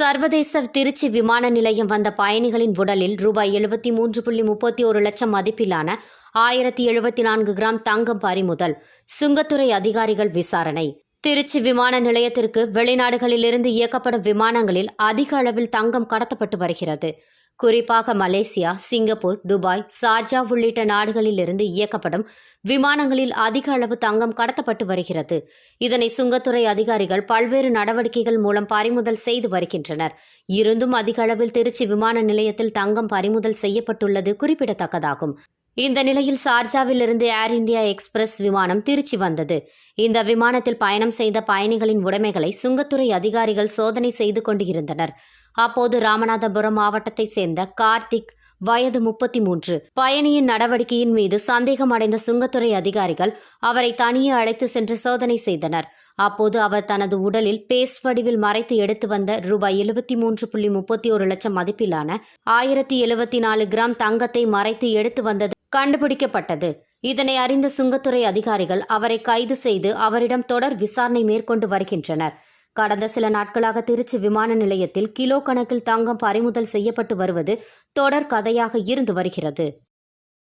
சர்வதேச திருச்சி விமான நிலையம் வந்த பயணிகளின் உடலில் ரூபாய் எழுபத்தி மூன்று புள்ளி முப்பத்தி ஒரு லட்சம் மதிப்பிலான ஆயிரத்தி எழுபத்தி நான்கு கிராம் தங்கம் பறிமுதல் சுங்கத்துறை அதிகாரிகள் விசாரணை. திருச்சி விமான நிலையத்திற்கு வெளிநாடுகளிலிருந்து இயக்கப்படும் விமானங்களில் அதிக அளவில் தங்கம் கடத்தப்பட்டு வருகிறது. குறிப்பாக மலேசியா சிங்கப்பூர் துபாய் சார்ஜா உள்ளிட்ட நாடுகளிலிருந்து இயக்கப்படும் விமானங்களில் அதிக அளவு தங்கம் கடத்தப்பட்டு வருகிறது. இதனை சுங்கத்துறை அதிகாரிகள் பல்வேறு நடவடிக்கைகள் மூலம் பறிமுதல் செய்து வருகின்றனர். இருந்தும் அதிக அளவில் திருச்சி விமான நிலையத்தில் தங்கம் பறிமுதல் செய்யப்பட்டுள்ளது குறிப்பிடத்தக்கதாகும். இந்த நிலையில் சார்ஜாவிலிருந்து ஏர் இந்தியா எக்ஸ்பிரஸ் விமானம் திருச்சி வந்தது. இந்த விமானத்தில் பயணம் செய்த பயணிகளின் உடைமைகளை சுங்கத்துறை அதிகாரிகள் சோதனை செய்து கொண்டிருந்தனர். அப்போது ராமநாதபுரம் மாவட்டத்தை சேர்ந்த கார்த்திக் வயது முப்பத்தி மூன்று பயணியின் நடவடிக்கையின் மீது சந்தேகம் அடைந்த சுங்கத்துறை அதிகாரிகள் அவரை தனியே அழைத்து சென்று சோதனை செய்தனர். அப்போது அவர் தனது உடலில் பேஸ் வடிவில் மறைத்து எடுத்து வந்த ரூபாய் எழுபத்தி மூன்று புள்ளி முப்பத்தி ஒரு லட்சம் மதிப்பிலான ஆயிரத்தி எழுபத்தி நாலு கிராம் தங்கத்தை மறைத்து எடுத்து வந்தது கண்டுபிடிக்கப்பட்டது. இதனை அறிந்த சுங்கத்துறை அதிகாரிகள் அவரை கைது செய்து அவரிடம் தொடர் விசாரணை மேற்கொண்டு வருகின்றனர். கடந்த சில நாட்களாக திருச்சி விமான நிலையத்தில் கிலோ கணக்கில் தங்கம் பறிமுதல் செய்யப்பட்டு வருவது தொடர் கதையாக இருந்து வருகிறது.